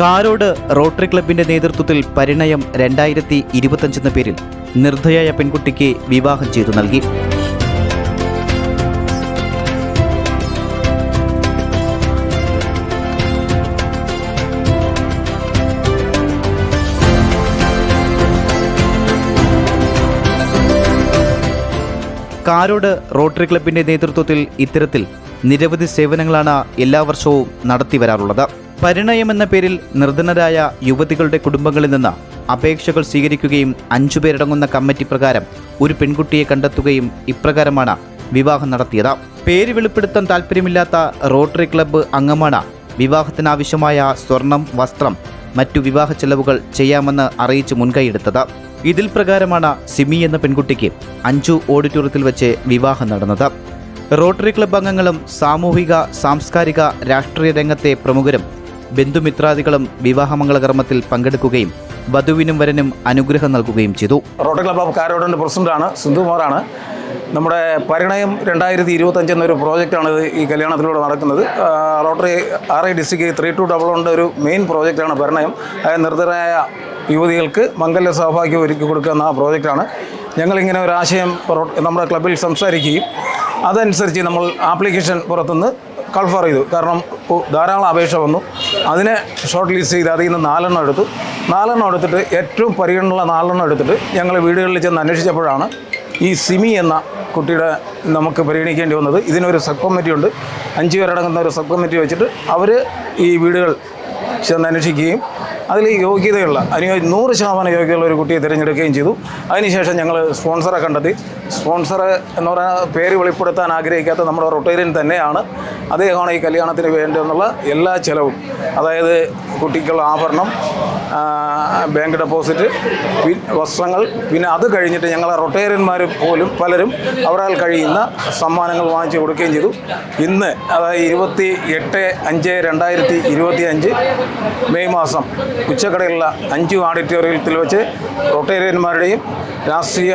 കാരോട് rotary ക്ലബിന്റെ നേതൃത്വത്തിൽ പരിണയം രണ്ടായിരത്തി ഇരുപത്തഞ്ചെന്ന പേരിൽ നിർദ്ധയായ പെൺകുട്ടിക്ക് വിവാഹം ചെയ്തു നൽകി. കാരോട് റോട്ടറി ക്ലബിന്റെ നേതൃത്വത്തിൽ ഇത്തരത്തിൽ നിരവധി സേവനങ്ങളാണ് എല്ലാ വർഷവും നടത്തി വരാറുള്ളത്. പരിണയം എന്ന പേരിൽ നിർധനരായ യുവതികളുടെ കുടുംബങ്ങളിൽ നിന്ന് അപേക്ഷകൾ സ്വീകരിക്കുകയും അഞ്ചു പേരടങ്ങുന്ന കമ്മിറ്റി പ്രകാരം ഒരു പെൺകുട്ടിയെ കണ്ടെത്തുകയും ഇപ്രകാരമാണ് വിവാഹം നടത്തിയത്. പേര് വെളിപ്പെടുത്താൻ താല്പര്യമില്ലാത്ത റോട്ടറി ക്ലബ്ബ് അംഗമാണ് വിവാഹത്തിനാവശ്യമായ സ്വർണം വസ്ത്രം മറ്റു വിവാഹ ചെലവുകൾ ചെയ്യാമെന്ന് അറിയിച്ച് മുൻകൈയെടുത്തത്. ഇതിൽ പ്രകാരമാണ് സിമി എന്ന പെൺകുട്ടിക്ക് അഞ്ചു ഓഡിറ്റോറിയത്തിൽ വെച്ച് വിവാഹം നടന്നത്. റോട്ടറി ക്ലബ് അംഗങ്ങളും സാമൂഹിക സാംസ്കാരിക രാഷ്ട്രീയ രംഗത്തെ പ്രമുഖരും ബന്ധുമിത്രാദികളും വിവാഹമംഗളകർമ്മത്തിൽ പങ്കെടുക്കുകയും വധുവിനും വരനും അനുഗ്രഹം നൽകുകയും ചെയ്തു. റോട്ടറി ക്ലബ് ഓഫ് കാരോടിന്റെ പ്രസിഡന്റാണ് സിന്ധുകുമാറാണ് നമ്മുടെ പരിണയം രണ്ടായിരത്തി ഇരുപത്തഞ്ച് എന്നൊരു പ്രോജക്റ്റാണ് ഈ കല്യാണത്തിലൂടെ നടക്കുന്നത്. Rotary R I district three two double വണ്ണിന്റെ ഒരു മെയിൻ പ്രോജക്റ്റാണ് പരിണയം. അതായത് നിർദ്ധരായ യുവതികൾക്ക് മംഗല്യ സൗഭാഗ്യം ഒരുക്കി കൊടുക്കുന്ന ആ പ്രോജക്റ്റാണ്. ഞങ്ങളിങ്ങനെ ഒരു ആശയം നമ്മുടെ ക്ലബിൽ സംസാരിക്കുകയും അതനുസരിച്ച് നമ്മൾ ആപ്ലിക്കേഷൻ പുറത്തുനിന്ന് കൾഫർ ചെയ്തു. കാരണം ധാരാളം അപേക്ഷ വന്നു. അതിനെ ഷോർട്ട് ലിസ്റ്റ് ചെയ്ത് അതിൽ നിന്ന് നാലെണ്ണം എടുത്തു. നാലെണ്ണം എടുത്തിട്ട് ഏറ്റവും പരിഗണനയുള്ള നാലെണ്ണം എടുത്തിട്ട് ഞങ്ങൾ വീടുകളിൽ ചെന്ന് അന്വേഷിച്ചപ്പോഴാണ് ഈ സിമി എന്ന കുട്ടിയുടെ നമുക്ക് പരിഗണിക്കേണ്ടി വന്നത്. ഇതിനൊരു സബ് കമ്മിറ്റി ഉണ്ട്. അഞ്ച് പേരടങ്ങുന്ന ഒരു സബ് കമ്മിറ്റി വെച്ചിട്ട് അവർ ഈ വീടുകൾ ചെന്ന് അന്വേഷിക്കുകയും അതിൽ യോഗ്യതയുള്ള അനുയോ നൂറ് ശതമാനം യോഗ്യതയുള്ള ഒരു കുട്ടിയെ തിരഞ്ഞെടുക്കുകയും ചെയ്തു. അതിനുശേഷം ഞങ്ങൾ സ്പോൺസറെ കണ്ടെത്തി. സ്പോൺസർ എന്ന് പറയുന്ന പേര് വെളിപ്പെടുത്താൻ ആഗ്രഹിക്കാത്ത നമ്മുടെ റൊട്ടേറിയൻ തന്നെയാണ്. അദ്ദേഹമാണ് ഈ കല്യാണത്തിന് വേണ്ടിയെന്നുള്ള എല്ലാ ചിലവും. അതായത് കുട്ടിക്കുള്ള ആഭരണം ബാങ്ക് ഡെപ്പോസിറ്റ് വസ്ത്രങ്ങൾ പിന്നെ അത് കഴിഞ്ഞിട്ട് ഞങ്ങളെ റൊട്ടേറിയന്മാർ പോലും പലരും അവരാൽ കഴിയുന്ന സമ്മാനങ്ങൾ വാങ്ങിച്ചു കൊടുക്കുകയും ചെയ്തു. ഇന്ന് അതായത് ഇരുപത്തി എട്ട് അഞ്ച് രണ്ടായിരത്തി ഇരുപത്തി അഞ്ച് മെയ് മാസം ഉച്ചക്കടയിലുള്ള അഞ്ച് ഓഡിറ്റോറിയത്തിൽ വെച്ച് റൊട്ടേറിയന്മാരുടെയും രാഷ്ട്രീയ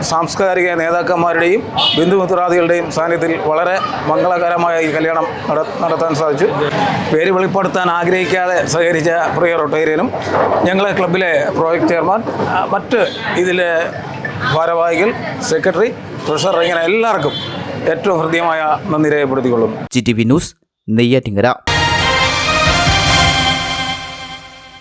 സാംസ്കാരിക നേതാക്കന്മാരുടെയും ബന്ധുമിത്രാദികളുടെയും സാന്നിധ്യത്തിൽ വളരെ മംഗളകരമായ ഈ കല്യാണം നട- നടത്താൻ സാധിച്ചു. പേര് വെളിപ്പെടുത്താൻ ആഗ്രഹിക്കാതെ സഹകരിച്ച പ്രിയ റൊട്ടേറിയനും ഞങ്ങളെ ക്ലബിലെ പ്രോജക്റ്റ് ചെയർമാൻ മറ്റ് ഇതിലെ ഭാരവാഹികൾ സെക്രട്ടറി ട്രഷറർ ഇങ്ങനെ എല്ലാവർക്കും ഏറ്റവും ഹൃദ്യമായ നന്ദി രേഖപ്പെടുത്തിക്കൊള്ളുന്നു. G T V news Neyyattinkara.